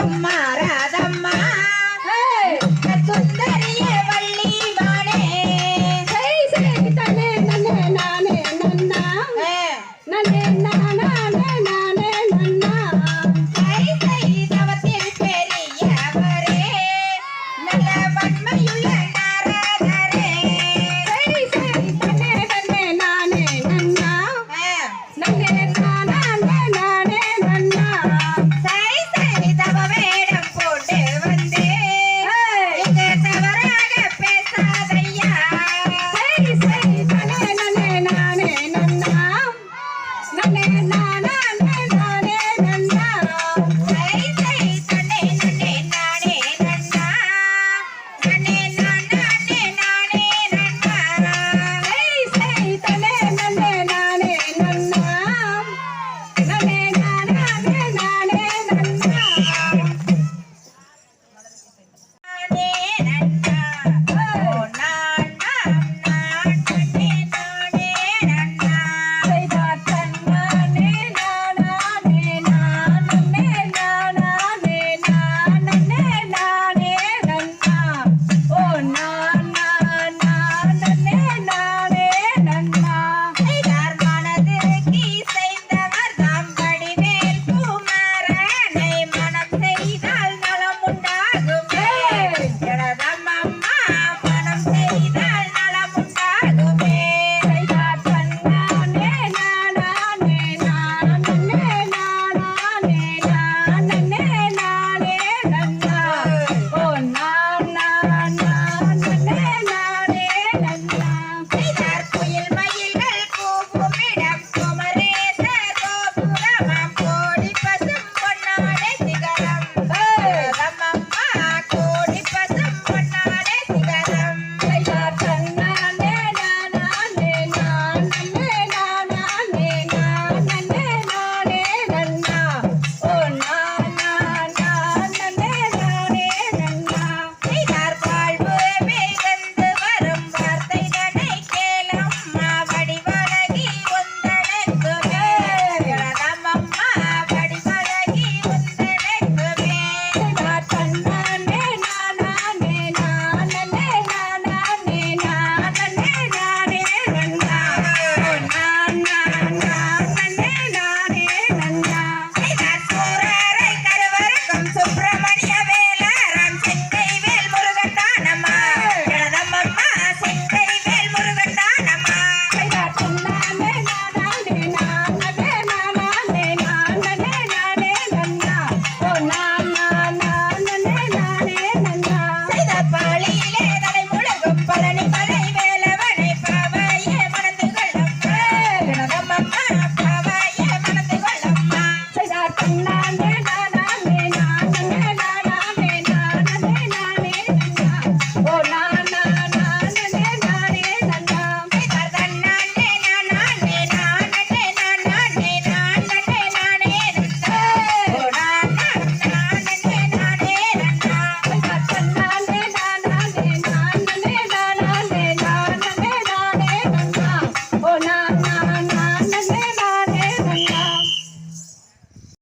ராதம்மா. ராதம்மா சுந்தரிய வள்ளி மானே சரி சரி தானே நானே நானே நன்னா. Amen. அண்ணா